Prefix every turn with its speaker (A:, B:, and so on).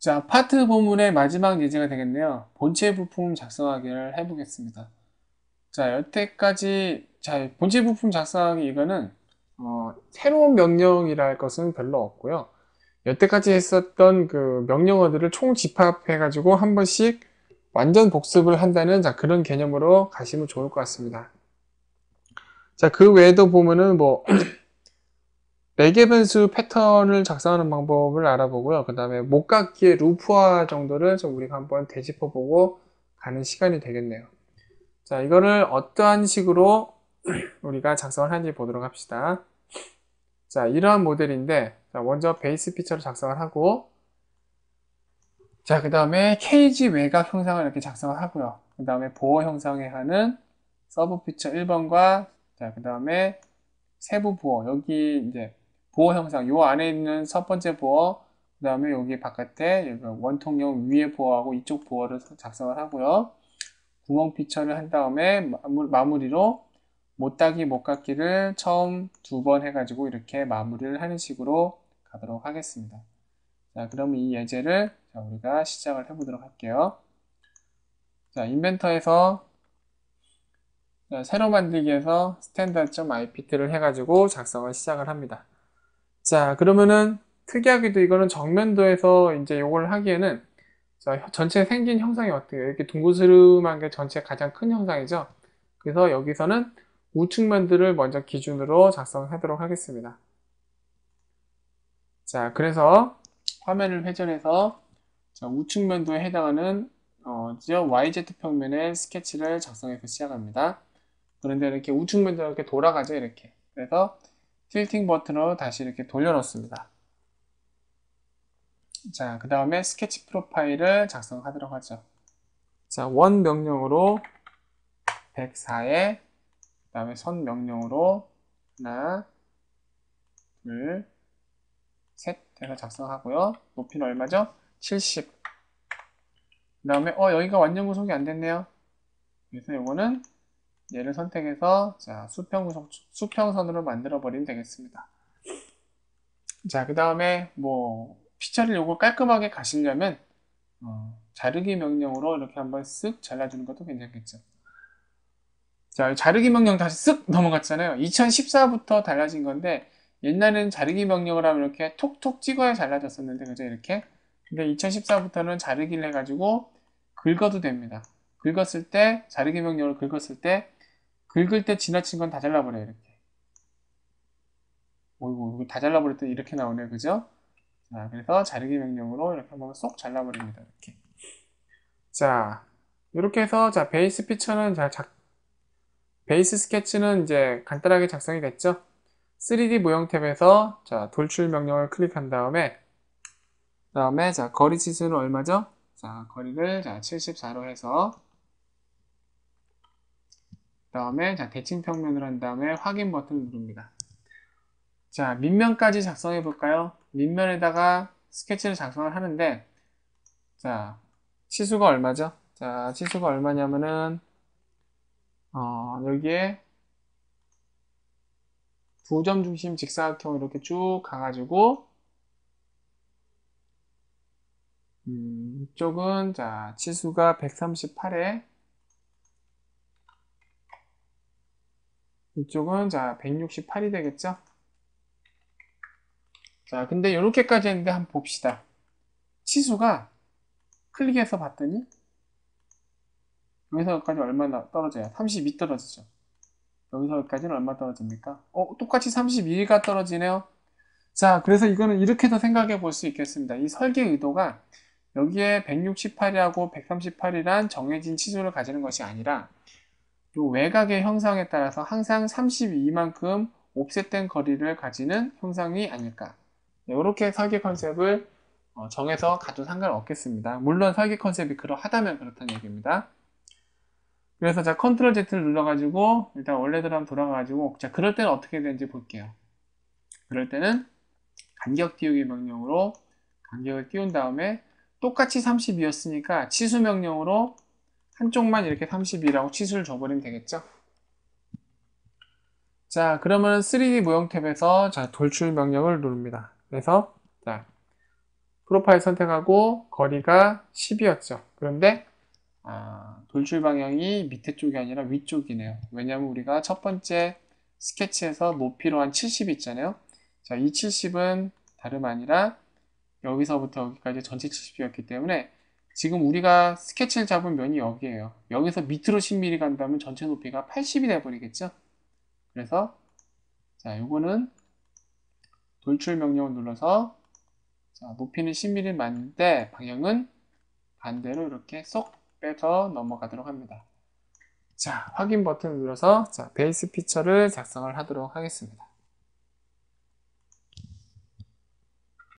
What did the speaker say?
A: 자, 파트 본문의 마지막 예제가 되겠네요. 본체 부품 작성하기를 해보겠습니다. 자, 여태까지, 자, 본체 부품 작성하기 이거는, 어, 새로운 명령이라 할 것은 별로 없고요. 여태까지 했었던 그 명령어들을 총 집합해가지고 한 번씩 완전 복습을 한다는 자, 그런 개념으로 가시면 좋을 것 같습니다. 자, 그 외에도 보면은 뭐, 매개 변수 패턴을 작성하는 방법을 알아보고요. 그 다음에 목각기의 루프화 정도를 좀 우리가 한번 되짚어보고 가는 시간이 되겠네요. 자, 이거를 어떠한 식으로 우리가 작성을 하는지 보도록 합시다. 자, 이러한 모델인데, 자, 먼저 베이스 피처를 작성을 하고, 자, 그 다음에 케이지 외곽 형상을 이렇게 작성을 하고요. 그 다음에 보호 형상에 하는 서브 피처 1번과, 자, 그 다음에 세부 보호, 여기 이제 보호 형상, 요 안에 있는 첫 번째 보호, 그 다음에 여기 바깥에 원통형 위에 보호하고 이쪽 보호를 작성을 하고요. 구멍 피처를 한 다음에 마무리로 못따기 못깎기를 처음 두 번 해가지고 이렇게 마무리를 하는 식으로 가도록 하겠습니다. 자, 그럼 이 예제를 자, 우리가 시작을 해 보도록 할게요. 자, 인벤터에서 자, 새로 만들기에서 standard.ipt를 해가지고 작성을 시작을 합니다. 자, 그러면은 특이하게도 이거는 정면도에서 이제 이걸 하기에는 자, 전체 생긴 형상이 어때요? 이렇게 둥그스름한 게 전체 가장 큰 형상이죠? 그래서 여기서는 우측면들을 먼저 기준으로 작성하도록 하겠습니다. 자, 그래서 화면을 회전해서 자, 우측면도에 해당하는 어, YZ평면의 스케치를 작성해서 시작합니다. 그런데 이렇게 우측면도 이렇게 돌아가죠, 이렇게. 그래서 틸팅 버튼으로 다시 이렇게 돌려놓습니다. 자, 그 다음에 스케치 프로파일을 작성하도록 하죠. 자, 원 명령으로 104에 그 다음에 선 명령으로 하나, 둘, 셋 해서 작성하고요. 높이는 얼마죠? 70. 그 다음에 어 여기가 완전 구속이 안 됐네요. 그래서 이거는 얘를 선택해서 자 수평 구속 수평선으로 만들어 버리면 되겠습니다. 자 그 다음에 뭐 피처를 요거 깔끔하게 가시려면 어, 자르기 명령으로 이렇게 한번 쓱 잘라주는 것도 괜찮겠죠. 자 자르기 명령 다시 쓱 넘어갔잖아요. 2014부터 달라진 건데 옛날에는 자르기 명령을 하면 이렇게 톡톡 찍어야 잘라졌었는데 그죠 이렇게 근데 2014부터는 자르기를 해가지고 긁어도 됩니다. 긁었을 때 자르기 명령을 긁었을 때 긁을 때 지나친 건 다 잘라버려요, 이렇게. 어이구, 다 잘라버렸더니 이렇게 나오네, 그죠? 자, 그래서 자르기 명령으로 이렇게 한번 쏙 잘라버립니다, 이렇게. 자, 이렇게 해서, 자, 베이스 피처는, 자, 작, 베이스 스케치는 이제 간단하게 작성이 됐죠? 3D 모형 탭에서, 자, 돌출 명령을 클릭한 다음에, 다음에, 자, 거리 치수는 얼마죠? 자, 거리를, 자, 74로 해서, 다음에 자 대칭 평면을 한 다음에 확인 버튼을 누릅니다. 자 밑면까지 작성해 볼까요? 밑면에다가 스케치를 작성을 하는데 자 치수가 얼마죠? 자 치수가 얼마냐면은 어, 여기에 두 점 중심 직사각형 이렇게 쭉 가가지고 음, 이쪽은 자 치수가 138에 이쪽은 자 168이 되겠죠? 자 근데 이렇게까지 했는데 한번 봅시다. 치수가 클릭해서 봤더니 여기서 여기까지 얼마나 떨어져요? 32 떨어지죠. 여기서 여기까지는 얼마 떨어집니까? 어, 똑같이 32가 떨어지네요. 자, 그래서 이거는 이렇게도 생각해 볼 수 있겠습니다. 이 설계 의도가 여기에 168이라고 138이란 정해진 치수를 가지는 것이 아니라 이 외곽의 형상에 따라서 항상 32만큼 옵셋된 거리를 가지는 형상이 아닐까. 이렇게 네, 설계 컨셉을 어, 정해서 가도 상관없겠습니다. 물론 설계 컨셉이 그러하다면 그렇다는 얘기입니다. 그래서 자 컨트롤 Z를 눌러가지고 일단 원래대로 한번 돌아가가지고 자 그럴 때는 어떻게 되는지 볼게요. 그럴 때는 간격 띄우기 명령으로 간격을 띄운 다음에 똑같이 32였으니까 치수 명령으로 한쪽만 이렇게 32라고 치수를 줘버리면 되겠죠? 자, 그러면 3D 모형 탭에서 자, 돌출 명령을 누릅니다. 그래서 자, 프로파일 선택하고 거리가 10이었죠. 그런데 아, 돌출 방향이 밑에 쪽이 아니라 위쪽이네요. 왜냐하면 우리가 첫 번째 스케치에서 높이로 한 70 있잖아요. 자, 이 70은 다름 아니라 여기서부터 여기까지 전체 70이었기 때문에 지금 우리가 스케치를 잡은 면이 여기에요. 여기서 밑으로 10mm 간다면 전체 높이가 80이 돼버리겠죠? 그래서 자, 요거는 돌출 명령을 눌러서 자, 높이는 10mm 맞는데 방향은 반대로 이렇게 쏙 빼서 넘어가도록 합니다. 자, 확인 버튼을 눌러서 자, 베이스 피처를 작성을 하도록 하겠습니다.